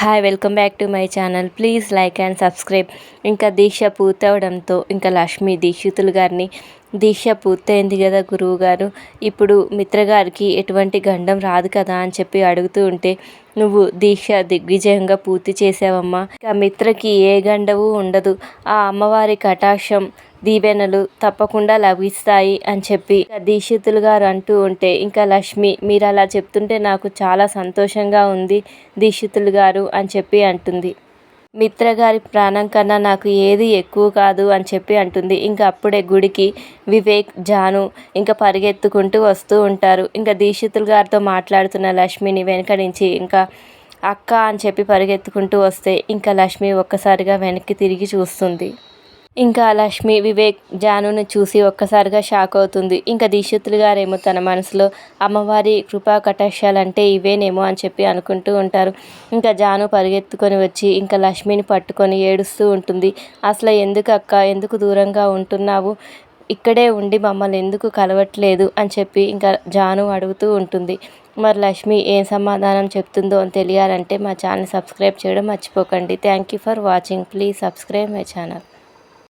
Hi welcome back to my channel please like and subscribe ఇంకా దీక్ష పూర్తవడంతో ఇంకా లక్ష్మి దీక్షితులు గారిని దీక్ష పూర్తయింది కదా గురువు గారు. ఇప్పుడు మిత్రగారికి ఎటువంటి గండం రాదు కదా అని చెప్పి అడుగుతూ ఉంటే నువ్వు దీక్ష దిగ్విజయంగా పూర్తి చేసావమ్మా. ఇక మిత్రకి ఏ గండవు ఉండదు. ఆ అమ్మవారి కటాక్షం దీవెనలు తప్పకుండా లభిస్తాయి అని చెప్పి దీక్షితులు గారు అంటూ ఉంటే ఇంకా లక్ష్మి మీరు అలా చెప్తుంటే నాకు చాలా సంతోషంగా ఉంది దీక్షితులు గారు అని చెప్పి అంటుంది. మిత్ర గారి ప్రాణం కన్నా నాకు ఏది ఎక్కువ కాదు అని చెప్పి అంటుంది. ఇంకా అప్పుడే గుడికి వివేక్ జాను ఇంకా పరిగెత్తుకుంటూ వస్తూ ఉంటారు. ఇంకా దీక్షితులు గారితో మాట్లాడుతున్న లక్ష్మిని వెనక నుంచి ఇంకా అక్క అని చెప్పి పరిగెత్తుకుంటూ వస్తే ఇంకా లక్ష్మి ఒక్కసారిగా వెనక్కి తిరిగి చూస్తుంది. ఇంకా లక్ష్మి వివేక్ జానుని చూసి ఒక్కసారిగా షాక్ అవుతుంది. ఇంకా దీక్షితులు గారేమో తన మనసులో అమ్మవారి కృపా కటాక్షాలంటే ఇవేనేమో అని చెప్పి అనుకుంటూ ఉంటారు. ఇంకా జాను పరిగెత్తుకొని వచ్చి ఇంకా లక్ష్మిని పట్టుకొని ఏడుస్తూ ఉంటుంది. అసలు ఎందుకు అక్క ఎందుకు దూరంగా ఉంటున్నావు? ఇక్కడే ఉండి మమ్మల్ని ఎందుకు కలవట్లేదు? అని చెప్పి ఇంకా జాను అడుగుతూ ఉంటుంది. మరి లక్ష్మి ఏం సమాధానం చెప్తుందో అని తెలియాలంటే మా ఛానల్ సబ్స్క్రైబ్ చేయడం మర్చిపోకండి. Thank you for watching. Please subscribe my channel.